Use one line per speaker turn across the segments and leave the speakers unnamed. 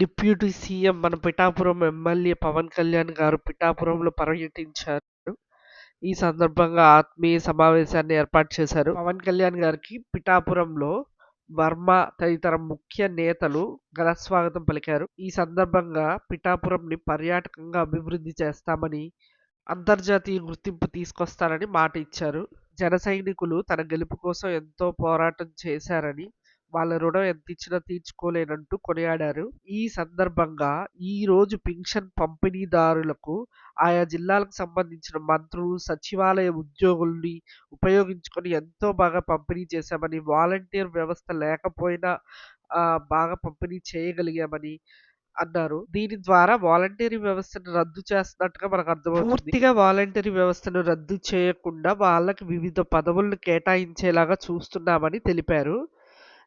Deputy CM మన Pithapuram MLA Pawan Kalyan గారు పిఠాపురంలో పర్యటించారు. ఈ సందర్భంగా ఆత్మీయ సమావేశాన్ని ఏర్పాటు చేశారు. పవన్ కళ్యాణ్ గారికి పిఠాపురంలో వర్మ తదితర ముఖ్య నేతలు ఘన స్వాగతం పలికారు. ఈ సందర్భంగా పిఠాపురంని పర్యాటకంగా అభివృద్ధి చేస్తామని, అంతర్జాతీయ గుర్తింపు తీసుకొస్తారని మాట ఇచ్చారు. జన సైనికులు తన గెలుపు కోసం ఎంతో పోరాటం చేశారని, వాళ్ళ రుణం ఎంతిచ్చినా తీర్చుకోలేనంటూ కొనియాడారు. ఈ సందర్భంగా ఈ రోజు పింఛన్ పంపిణీదారులకు ఆయా జిల్లాలకు సంబంధించిన మంత్రులు, సచివాలయ ఉద్యోగుల్ని ఉపయోగించుకొని ఎంతో బాగా పంపిణీ చేశామని, వాలంటీర్ వ్యవస్థ లేకపోయినా బాగా పంపిణీ చేయగలిగామని అన్నారు. దీని ద్వారా వాలంటరీ వ్యవస్థను రద్దు చేస్తున్నట్టుగా మనకు అర్థమవుతుంది. పూర్తిగా వాలంటరీ వ్యవస్థను రద్దు చేయకుండా వాళ్ళకి వివిధ పదవులను కేటాయించేలాగా చూస్తున్నామని తెలిపారు.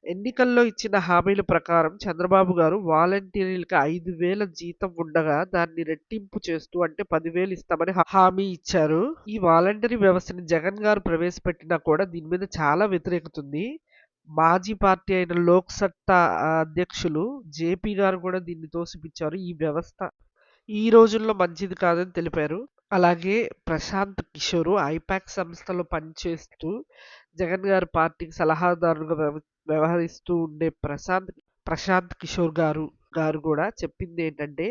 ఎన్నికల్లో ఇచ్చిన హామీల ప్రకారం చంద్రబాబు గారు వాలంటీరీకి ఐదు వేల జీతం ఉండగా దాన్ని రెట్టింపు చేస్తూ అంటే పదివేలు ఇస్తామని హామీ ఇచ్చారు. ఈ వాలంటరీ వ్యవస్థని జగన్ గారు ప్రవేశపెట్టినా కూడా దీని మీద చాలా వ్యతిరేకత ఉంది. మాజీ పార్టీ అయిన లోక్ సత్తా అధ్యక్షులు జేపీ గారు కూడా దీన్ని తోసిపిచ్చారు ఈ వ్యవస్థ ఈ రోజుల్లో మంచిది కాదని తెలిపారు. అలాగే ప్రశాంత్ కిషోర్ ఐపాక్ సంస్థలో పనిచేస్తూ జగన్ గారి పార్టీకి సలహాదారుగా వ్యవహరిస్తూ ఉండే ప్రశాంత్ ప్రశాంత్ కిషోర్ గారు గారు కూడా చెప్పిందేంటంటే,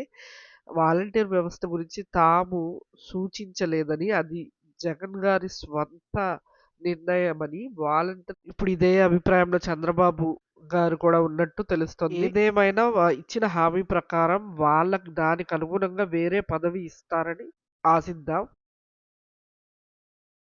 వాలంటీర్ వ్యవస్థ గురించి తాము సూచించలేదని, అది జగన్ గారి స్వంత నిర్ణయమని వాలంటీర్ ఇప్పుడు ఇదే అభిప్రాయంలో చంద్రబాబు గారు కూడా ఉన్నట్టు తెలుస్తోంది. ఏదేమైనా వ ఇచ్చిన హామీ ప్రకారం వాళ్ళకి దానికి అనుగుణంగా వేరే పదవి ఇస్తారని ఆశిద్దాం.